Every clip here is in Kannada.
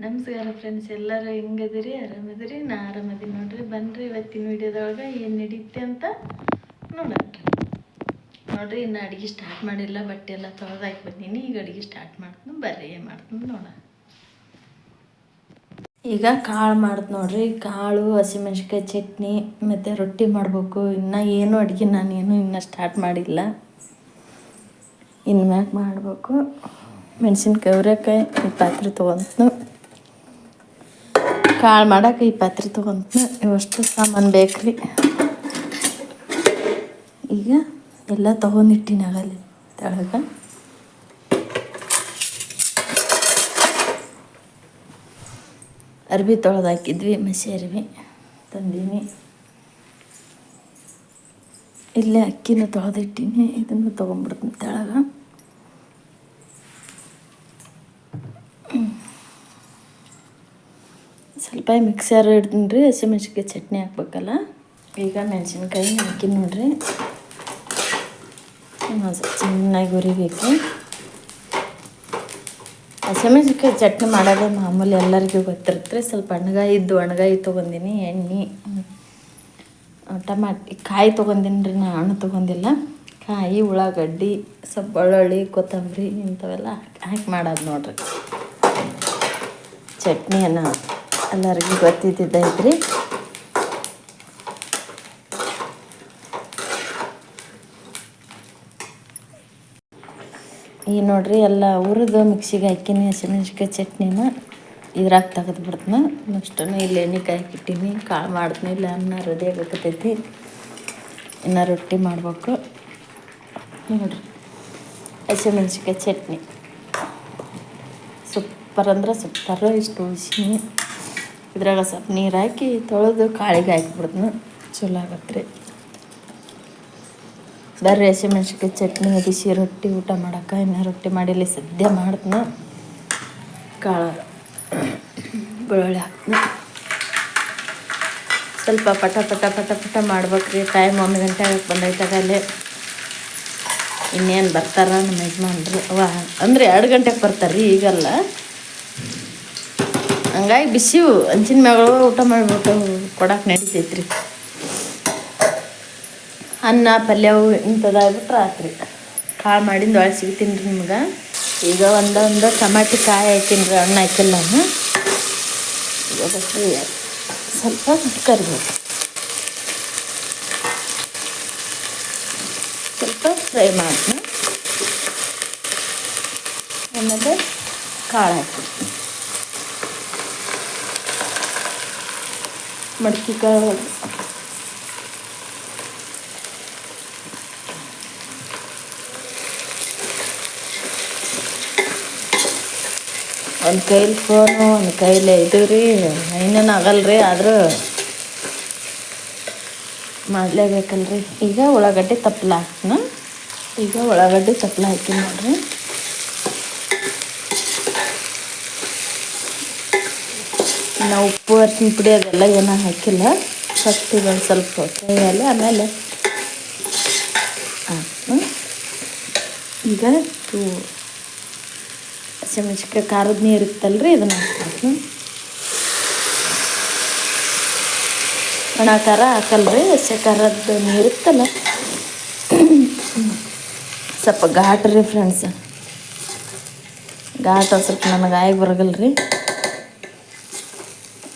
ನಮಸ್ಕಾರ ಫ್ರೆಂಡ್ಸ್ ಎಲ್ಲರೂ ಹೆಂಗದಿರಿ ಆರಾಮದಿರಿ ನಾ ಆರಾಮದೀನಿ ನೋಡ್ರಿ. ಬನ್ರಿ ಇವತ್ತಿನ ವಿಡಿಯೋದೊಳಗೆ ಏನು ನಡೀತೆ ಅಂತ ನೋಡ್ರಿ ನೋಡ್ರಿ, ಇನ್ನು ಅಡುಗೆ ಸ್ಟಾರ್ಟ್ ಮಾಡಿಲ್ಲ, ಬಟ್ಟೆ ಎಲ್ಲ ತೊಳೆದಾಕಿ ಬಂದೀನಿ. ಈಗ ಅಡುಗೆ ಸ್ಟಾರ್ಟ್ ಮಾಡ್ತೀನಿ, ಬರ್ರಿ, ಏನು ಮಾಡ್ತೀನಿ ನೋಡ ಈಗ ಕಾಳು ಮಾಡ್ದು ನೋಡ್ರಿ. ಕಾಳು ಹಸಿಮೆಣ್ಸಿಕಾಯಿ ಚಟ್ನಿ, ಮತ್ತು ರೊಟ್ಟಿ ಮಾಡಬೇಕು. ಇನ್ನು ಏನು ಅಡುಗೆ ನಾನೇನು ಇನ್ನೂ ಸ್ಟಾರ್ಟ್ ಮಾಡಿಲ್ಲ. ಇನ್ನು ಮ್ಯಾಗ ಮಾಡಬೇಕು. ಮೆಣಸಿನ್ಕಾಯಿ, ಅವರೆಕಾಯಿ, ಪಾತ್ರೆ ತೊಗೊಂತು ಕಾಳು ಮಾಡಕ್ಕೆ ಈ ಪಾತ್ರೆ ತೊಗೊಂತು ಇವಷ್ಟು ಸಾಮಾನು ಬೇಕ್ರಿ. ಈಗ ಎಲ್ಲ ತೊಗೊಂಡಿಟ್ಟಿನಿ ಆಗಲ್ಲಿ ತೆಳಗೆ. ಅರ್ಬಿ ತೊಳೆದು ಹಾಕಿದ್ವಿ, ಮಸಿ ಅರ್ಬಿ ತಂದೀನಿ. ಇಲ್ಲೇ ಅಕ್ಕಿನ ತೊಳೆದಿಟ್ಟಿನಿ, ಇದನ್ನು ತೊಗೊಂಡ್ಬಿಡ್ತೀನಿ ತೆಳಗೆ. ಸ್ವಲ್ಪ ಮಿಕ್ಸರ್ ರೀ ಹಸಿಮೆಣ್ಸಿನ್ಕಾಯಿ ಚಟ್ನಿ ಹಾಕ್ಬೇಕಲ್ಲ. ಈಗ ಮೆಣಸಿನ್ಕಾಯಿ ಹಾಕಿ ನೋಡ್ರಿ. ಚೆನ್ನಾಗಿ ಉರಿಬೇಕು ಹಸಿಮೆಣ್ಸಿನ್ಕಾಯಿ ಚಟ್ನಿ ಮಾಡೋದೇ ಮಾಮೂಲಿ ಎಲ್ಲರಿಗೂ ಗೊತ್ತಿರುತ್ತೆ. ಸ್ವಲ್ಪ ಅಣ್ಗಾಯಿ ಇದ್ದು ಒಣಗಾಯಿ ತೊಗೊಂಡಿನಿ, ಎಣ್ಣೆ ಟಮಾಟಿ, ಕಾಯಿ ತೊಗೊಂಡಿನಿ ರೀ ನಾನು ಹಣ್ಣು ತೊಗೊಂಡಿಲ್ಲ. ಕಾಯಿ, ಉಳ್ಳಾಗಡ್ಡಿ, ಸ್ವಲ್ಪ ಬೆಳ್ಳುಳ್ಳಿ, ಕೊತ್ತಂಬರಿ ಇಂಥವೆಲ್ಲ ಹಾಕಿ ಮಾಡೋದು ನೋಡ್ರಿ. ಚಟ್ನಿಯನ್ನು. ಎಲ್ಲರಿಗೂ ಗೊತ್ತಿದ್ದೈತ್ರಿ ಈ ನೋಡ್ರಿ ಎಲ್ಲ ಹುರಿದು ಮಿಕ್ಸಿಗೆ ಹಾಕಿನಿ ಹಸಿಮೆಣ್ಸಿಕಾಯಿ ಚಟ್ನಿನ. ಇದ್ರಾಗ ತೆಗೆದು ಬಿಡ್ತೀನಿ ನೆಕ್ಸ್ಟ್ ಇಲ್ಲಿ ಎಣ್ಣೆ ಕಾಯಕ್ಕೆ ಇಟ್ಟೀನಿ ಕಾಳು ಮಾಡ್ತೀನಿ. ಇಲ್ಲ, ಅನ್ನ ರೆಡಿ ಆಗಕತ್ತೈತಿ ಇನ್ನ ರೊಟ್ಟಿ ಮಾಡ್ಬೇಕು. ನೋಡ್ರಿ. ಹಸಿಮೆಣ್ಸಿಕಾಯಿ ಚಟ್ನಿ. ಸೂಪರ್ ಅಂದ್ರೆ ಸೂಪರ್. ಇಷ್ಟು ಉಳಿಸೀನಿ. ಇದ್ರಾಗ ಸ್ವಲ್ಪ ನೀರು ಹಾಕಿ ತೊಳೆದು ಕಾಳಿಗೆ ಹಾಕಿಬಿಡ್ತೀನಿ. ಚಲೋ ಆಗತ್ತೆ ರೀ ಬರ್ರಿ ಹಸಿಮೆಣ್ಸಿಕಾಯಿ ಚಟ್ನಿ ಬಿಸಿ ರೊಟ್ಟಿ ಊಟ ಮಾಡೋಕೆ, ಇನ್ನು ರೊಟ್ಟಿ ಮಾಡಿಲ್ಲ ಸದ್ಯ ಮಾಡ್ತೀನಿ. ಕಾಳು ಬೆಳ್ಳುಳ್ಳಿ ಹಾಕ್ತೀನಿ. ಸ್ವಲ್ಪ ಪಟ ಪಟ ಪಟ ಪಟ ಮಾಡ್ಬೇಕ್ರಿ. ಟೈಮ್ ಒಂದು ಗಂಟೆ ಆಗಕ್ಕೆ ಬಂದೈತಾಗಲ್ಲೇ ಇನ್ನೇನು ಬರ್ತಾರ ನಮ್ಮ ಯಜಮಾನ್ರು. ವಾ ಅಂದರೆ ಎರಡು ಗಂಟೆಗೆ ಬರ್ತಾರೆ ರೀ ಈಗಲ್ಲ. ಹಂಗಾಗಿ ಬಿಸಿವು ಹಂಚಿನ ಮ್ಯಾಗಳು ಊಟ ಮಾಡಿಬಿಟ್ಟು ಕೊಡಕ್ಕೆ ನಡೀತೈತ್ರಿ. ಅನ್ನ ಪಲ್ಯವು ಇಂಥದ್ದಾಗ್ಬಿಟ್ರೆ ಆತ್ರಿ. ಕಾಳು ಮಾಡಿಂದ ಒಳಗೆ ಸಿಗ್ತೀನಿ ರೀ ನಿಮ್ಗೆ. ಈಗ ಒಂದೊಂದು ಟಮಾಟಿ ಕಾಯಿ ಹಾಕಿನಿ ರೀ ಹಣ್ಣು ಹಾಕಿಲ್ಲ ಸ್ವಲ್ಪ ಕರಿಬೇಕು. ಸ್ವಲ್ಪ ಫ್ರೈ ಮಾಡ್ತೀನಿ. ಆಮೇಲೆ ಕಾಳು ಹಾಕ್ಬಿಡ್ತೀನಿ ಮಡ್ಕಿ ಕಾಳು ಒಂದು ಕೈಲಿ ಫೋನು ಒಂದು ಕೈಲೇ ಇದು ರೀ, ಇನ್ನೇನು ಆಗಲ್ರಿ ಆದರೂ ಮಾಡಲೇಬೇಕಲ್ರಿ. ಈಗ ಉಳ್ಳಾಗಡ್ಡಿ ತಪ್ಪಲ ಹಾಕ್ತೀನ ಈಗ ಉಳ್ಳಾಗಡ್ಡಿ ತಪ್ಪಲ ಹಾಕಿ ನೋಡ್ರಿ ನಾವು ಉಪ್ಪು ಅರ್ಶಿನ ಪುಡಿ ಅದೆಲ್ಲ ಏನೂ ಹಾಕಿಲ್ಲ. ಫಸ್ಟ್ ಒಂದು ಸ್ವಲ್ಪ ಕೈಯಲ್ಲಿ ಆಮೇಲೆ ಈಗ ಇವು ಹಸಿಮೆಣ್ಸಿಕಾಯಿ ಖಾರದ ನೀರು ಇತ್ತಲ್ಲ ರೀ ಇದನ್ನು ಹಾಕ್ತೀನಿ ಒಣ ಖಾರ ಹಾಕಲ್ರಿ, ಹಸಿ ಖಾರದ ನೀರು ಇರುತ್ತಲ್ಲ ಸ್ವಲ್ಪ ಘಾಟ್ರಿ ಫ್ರೆಂಡ್ಸ್ ಘಾಟ್ ಸ್ವಲ್ಪ ನನಗೆ ಆಗಿ ಬರಗಲ್ರಿ.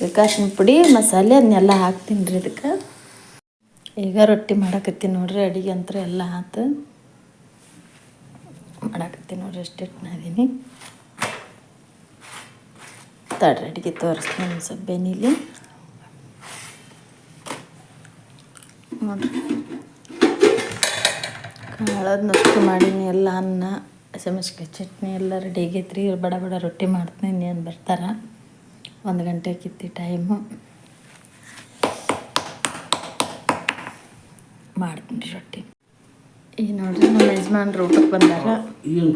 ಅರ್ಶಿನ ಪುಡಿ, ಮಸಾಲೆ, ಅದನ್ನೆಲ್ಲ ಹಾಕ್ತೀನಿ ರೀ ಇದಕ್ಕೆ. ಈಗ ರೊಟ್ಟಿ ಮಾಡಕತ್ತೀನಿ ನೋಡ್ರಿ, ಅಡುಗೆ ಅಂತ ಎಲ್ಲ ಆತು. ಮಾಡಾಕತ್ತೀನಿ ನೋಡ್ರಿ ಎಷ್ಟೆಷ್ಟು ನಾದೀನಿ ತಡ್ರಿ, ಅಡುಗೆ ತೋರಿಸ್ತೀನಿ ಸ್ವಲ್ಪ ಬೆನಿಲಿ ನೋಡ್ರಿ. ಕಾಳದನ್ನಷ್ಟು ಮಾಡೀನಿ, ಎಲ್ಲ ಅನ್ನ ಹಸಿಮೆಣ್ಸಿಕಾಯಿ ಚಟ್ನಿ ಎಲ್ಲ ರೆಡಿ ಆಗೈತ್ರಿ. ಬಡ ಬಡ ರೊಟ್ಟಿ ಮಾಡ್ತೀನಿ ಏನು ಬರ್ತಾರ? ಒಂದು ಗಂಟೆ ಕಿತ್ತಿ ಟೈಮು ಮಾಡ್ತೀನಿ ರೊಟ್ಟಿ. ಈಗ ನೋಡ್ರಿ ನಮ್ಮ ಯಜಮಾನ್ರು ಊಟಕ್ಕೆ ಬಂದಾರ.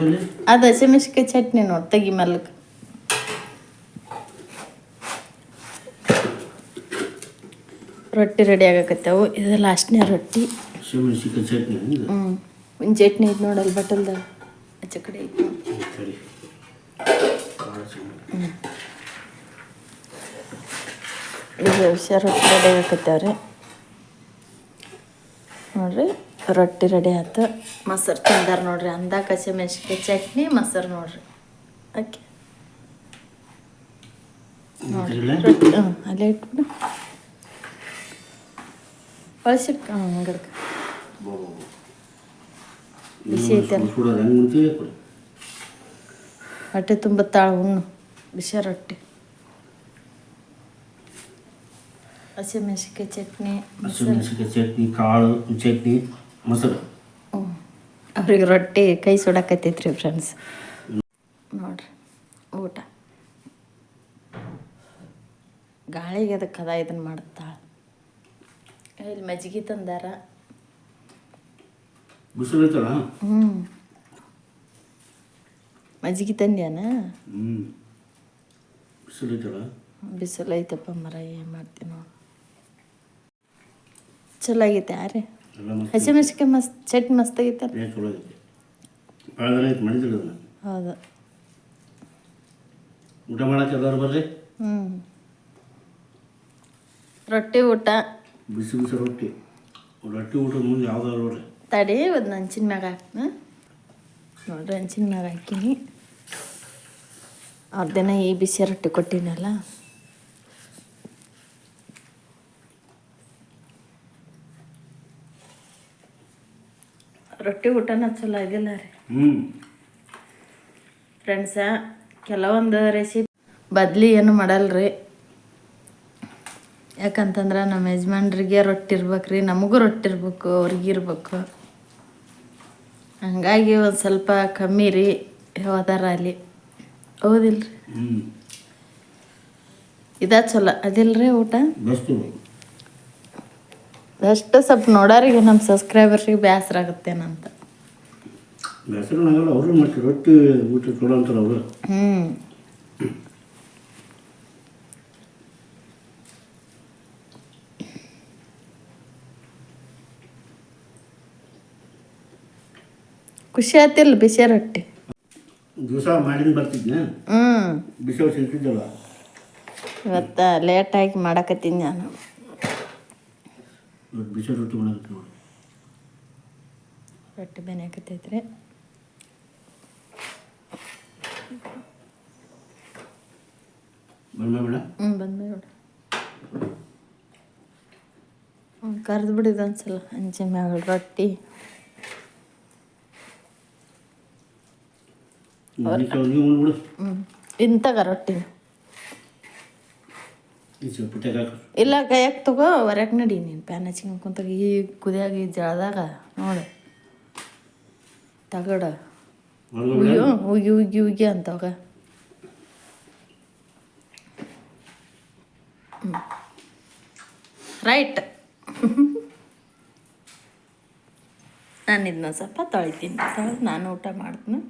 ಪಲ್ಯ ಅದು ಹಸಿಮೆಣ್ಸಿಕಾಯಿ ಚಟ್ನಿ ನೋಡಿ ತೆಗಿ ಮಲ್ಕ. ರೊಟ್ಟಿ ರೆಡಿ ಆಗಕತ್ತವು ಇದು ಲಾಸ್ಟ್ನೇ ರೊಟ್ಟಿ. ಹಸಿಮೆಣ್ಸಿಕಾಯಿ ಚಟ್ನಿ ಹಂಗೆ ಹ್ಞೂ ಒಂದು ಚಟ್ನಿ ಐತೆ ನೋಡಲ್ಲ ಬಟಲ್ದಾಗ ಆಚೆ ಕಡೆ ಐತೆ ಈಗ ವಿಷಯ ರೊಟ್ಟಿ ರೆಡಿ ಆಗಕತ್ತೇವ್ರಿ ನೋಡ್ರಿ ರೊಟ್ಟಿ ರೆಡಿ ಆಯ್ತು. ಮೊಸರು ತಿಂದಾರ ನೋಡ್ರಿ ಕಸಿ ಮೆಣಸಿನ್ಕಾಯಿ ಚಟ್ನಿ ಮೊಸರು ನೋಡ್ರಿ. ಓಕೆ. ನೋಡಿರಿ ರೊಟ್ಟಿ ಹ್ಞೂ ಅಲ್ಲೇ ಇಟ್ಬಿಡು. ಬಳಸಿಟ್ಕ ಅಂಗಡ್ಕ. ಬಿಸಿ ಐತಲ್ಲ. ಹೊಟ್ಟೆ ತುಂಬ ತಾಳು ಉಣ್ಣು ಬಿಸಿ ರೊಟ್ಟಿ. ಹಸಿಮೆಣ್ಸಿಕಾಯಿ ಚಟ್ನಿ ಮೊಸರು ಚಟ್ನಿ ಕಾಳು ಚಟ್ನಿ ಮೊಸರು. ಅವ್ರಿಗೆ ರೊಟ್ಟಿ ಕೈ ಸುಡಾಕತ್ತೈತ್ರಿ ಫ್ರೆಂಡ್ಸ್ ನೋಡ್ರಿ ಊಟ. ಗಾಳಿಗೆ ಅದಕ್ಕೆ ಅದ ಇದನ್ನು ಮಾಡ್ತಾಳೆ. ಇಲ್ಲಿ ಮಜ್ಜಿಗೆ ತಂದಾರ. ಹ್ಞೂ ಮಜ್ಜಿಗೆ ತಂದ್ಯಾನ? ಬಿಸಿಲು ಐತಪ್ಪ ಮರ ಏನು ಮಾಡ್ತೀನಿ ನೋಡಿ. ಚಲೋ ಆಗೈತೆ ಯಾರೇ ಹಸಿಮೆಣ್ಸಿಕಾಯಿ ಮಸ್ತ್ ಚಟ್ನಿ ಮಸ್ತ್ ಆಗೈತೆ ಹೌದು. ಊಟ ಮಾಡಕ್ಕೆ ಎಲ್ಲರೂ ಬರ್ರಿ? ಹ್ಞೂ ರೊಟ್ಟಿ ಊಟ. ಬಿಸಿ ಬಿಸಿ ರೊಟ್ಟಿ. ರೊಟ್ಟಿ ಊಟ ಮುಂದೆ ಯಾವ್ದಾದ್ರು ನೋಡ್ರಿ. ತಡಿ ಒಂದು ಹಂಚಿನ ಮ್ಯಾಗ ಹಾಕ್ನ ನೋಡ್ರಿ ಹಂಚಿನ ಮ್ಯಾಗ ಹಾಕಿನಿ ಅವ್ರದ್ದೇನ ದಿನ ಈ ಬಿಸಿ ರೊಟ್ಟಿ ಕೊಟ್ಟಿನಲ್ಲ? ರೊಟ್ಟಿ ಊಟನ ಚಲೋ ಆಗಿಲ್ಲ ರೀ. ಫ್ರೆಂಡ್ಸ ಕೆಲವೊಂದು ರೆಸಿಪಿ ಬದ್ಲಿ ಏನು ಮಾಡಲ್ರಿ? ಯಾಕಂತಂದ್ರೆ ನಮ್ಮ ಯಜಮಾನ್ರಿಗೆ ರೊಟ್ಟಿ ಇರ್ಬೇಕ್ರಿ ನಮಗೂ ರೊಟ್ಟಿ ಇರ್ಬೇಕು ಅವ್ರಿಗೆ ಇರ್ಬೇಕು. ಹಂಗಾಗಿ ಒಂದು ಸ್ವಲ್ಪ ಕಮ್ಮಿ ರೀ ಹೋದಾರ ಅಲ್ಲಿ. ಹೌದಿಲ್ರಿ? ಇದ ಚಲೋ ಅದಿಲ್ರಿ ಊಟ? ಅಷ್ಟು ಸ್ವಲ್ಪ ನೋಡೋರಿಗೆ ನಮ್ಮ ಸಬ್ಸ್ಕ್ರೈಬರ್ಸಿಗೆ ಬೇಸರ ಆಗುತ್ತೇನಂತ ಬೇಸರ ಆಗಲ್ಲ ಅವರು ಮತ್ತೆ ರೊಟ್ಟಿ ಊಟ ಚಲೋ ಅಂತಾರೆ ಅವರು. ಹ್ಞೂ ಖುಷಿ ಆಯ್ತಿಲ್ಲ ಬಿಸಿ ರೊಟ್ಟಿ? ದಿವಸ ಮಾಡಿನ ಬರ್ತಿದ್ನ? ಹ್ಞೂ ಬಿಸಿ ಸಿಗ್ತಿದ್ದಲ್ಲ ಇವತ್ತು ಲೇಟಾಗಿ ಮಾಡಕತ್ತೀನಿ ನಾನು. ಇವತ್ತು ಬಿಸಿ ರೊಟ್ಟಿ ಮಾಡಕ್ಕೆ ನೋಡಿ ರೊಟ್ಟಿ ಬೆನೆಯಕತ್ತೈತ್ರಿ ಬಂದ ಹ್ಞೂ ಬಂದ ಹ್ಞೂ ಕರ್ದು ಬಿಡಿದ ಒಂದ್ಸಲ ಹಂಚಿನ ಮ್ಯಾಗ ರೊಟ್ಟಿ. ಹ್ಞೂ ಇಂತಾಗ ರೊಟ್ಟಿ ಈ ಸ್ವಲ್ಪ ಪುಟ್ಟಾಗ ಹಾಕು ಇಲ್ಲ ಕೈಯಾಗ ತಗೋ ಹೊರಗೆ ನಡಿ ನೀನು ಪ್ಯಾನ್ ಹಚ್ಕೊಂಡು ಕುಂತಾಗ ಈ ಕುದಿಯಾಗ ಈ ಜಳದಾಗ ನೋಡು. ತಗಡ. ಉಗಿಯೋ ಉಗಿ ಉಗಿ ಉಗಿ ಅಂತವಾಗ ರೈಟ್. ನಾನು ಇದನ್ನ ಸ್ವಲ್ಪ ತೊಳಿತೀನಿ. ತೊಳೆದು ನಾನು ಊಟ ಮಾಡ್ತೀನಿ.